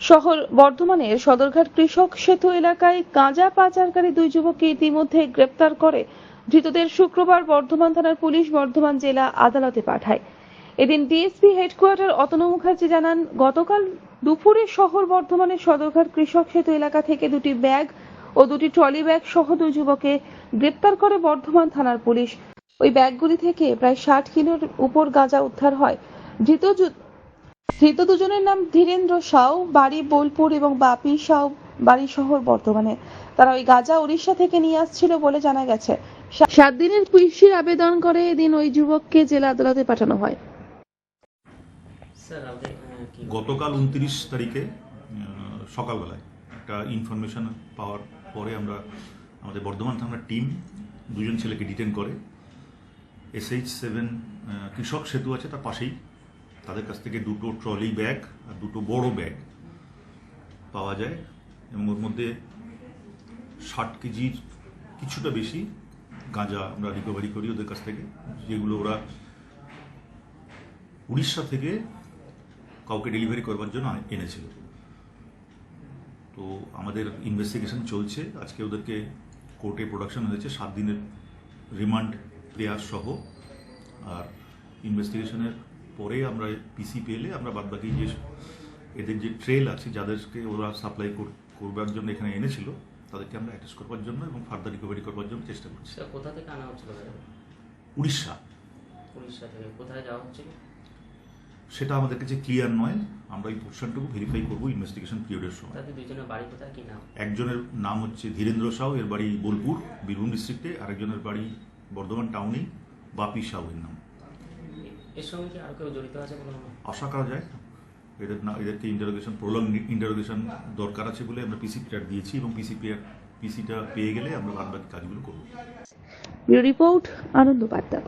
শহর বর্ধমানের সদরঘাট কৃষক সেতু এলাকায় গাঁজা পাচারকারী দুই যুবককে ইতিমধ্যে গ্রেপ্তার করে। ধৃতদের শুক্রবার বর্ধমান থানার পুলিশ বর্ধমান জেলা আদালতে পাঠায়। এদিন ডিএসপি হেডকোয়ার্টার অতনু মুখার্জি জানান, গতকাল দুপুরে শহর বর্ধমানের সদরঘাট কৃষক সেতু এলাকা থেকে দুটি ব্যাগ ও দুটি ট্রলি ব্যাগ সহ দুই যুবককে গ্রেপ্তার করে বর্ধমান থানার পুলিশ। ওই ব্যাগগুলি থেকে প্রায় ষাট কিলোর উপর গাঁজা উদ্ধার হয়। ধৃত ধৃত দুজনের নাম ধীরেন্দ্র সাউ বাড়ি বোলপুর এবং বাপি সাউ বাড়ি শহর বর্ধমানে। তারা ওই গাঁজা উড়িষ্যা থেকে নিয়ে আসছিল বলে জানা গেছে। সাত দিনের পুলিশের আবেদন করে এদিন ওই যুবককে জেলা আদালতে পাঠানো হয়। স্যার আমাদের গতকাল উনত্রিশ তারিখে সকালবেলায় একটা ইনফরমেশন পাওয়ার পরে আমরা আমাদের বর্ধমান থানার টিম দুজন ছেলেকে ডিটেন করে। এসএইচ সেভেন কৃষক সেতু আছে তার পাশেই। তাদের কাছ থেকে দুটো ট্রলি ব্যাগ আর দুটো বড় ব্যাগ পাওয়া যায় এবং ওর মধ্যে ষাট কেজির কিছুটা বেশি গাঁজা আমরা রিকভারি করি ওদের কাছ থেকে, যেগুলো ওরা উড়িষ্যা থেকে কাউকে ডেলিভারি করবার জন্য এনেছিল। তো আমাদের ইনভেস্টিগেশন চলছে। আজকে ওদেরকে কোর্টে প্রোডাকশন হয়েছে। সাত দিনের রিমান্ড দেওয়ার সহ। আর ইনভেস্টিগেশনের পরে আমরা পিসি পেলে আমরা বাদবাকি যে এদের যে ট্রেল আছে যাদেরকে ওরা সাপ্লাই করবার জন্য এখানে এনেছিল তাদেরকে আমরা অ্যাটাচ করবার জন্য এবং ফার্দার রিকভারি করবার জন্য চেষ্টা করছি। কোথা থেকে আনা হচ্ছিল উড়িষ্যা। উড়িষ্যা থেকে কোথায় যাওয়া হচ্ছিল? সেটা আমাদের কাছে ক্লিয়ার নয়। আমরা এই পোর্শনটুকু ভেরিফাই করব ইনভেস্টিগেশন পিরিয়ডের সময়। তাদের দুজনের বাড়ি কোথায়? কি নাম? একজনের নাম হচ্ছে ধীরেন্দ্র সাউ এর বাড়ি বোলপুর বীরভূম ডিস্ট্রিক্টে আরেকজনের বাড়ি বর্ধমান টাউনে বাপি সাউ এর নাম। এর সঙ্গে কি আর কেউ জড়িত আছে বলে আশা করা যায়। এদের না এদেরকে ইন্টারোগেশন প্রলং ইন্টারোগেশন দরকার আছে বলে আমরা পিসিপিটা দিয়েছি এবং পিসিপি পিসিটা পেয়ে গেলে আমরা বাদ বাকি কাজগুলো করব। রিপোর্ট আনন্দ বার্তা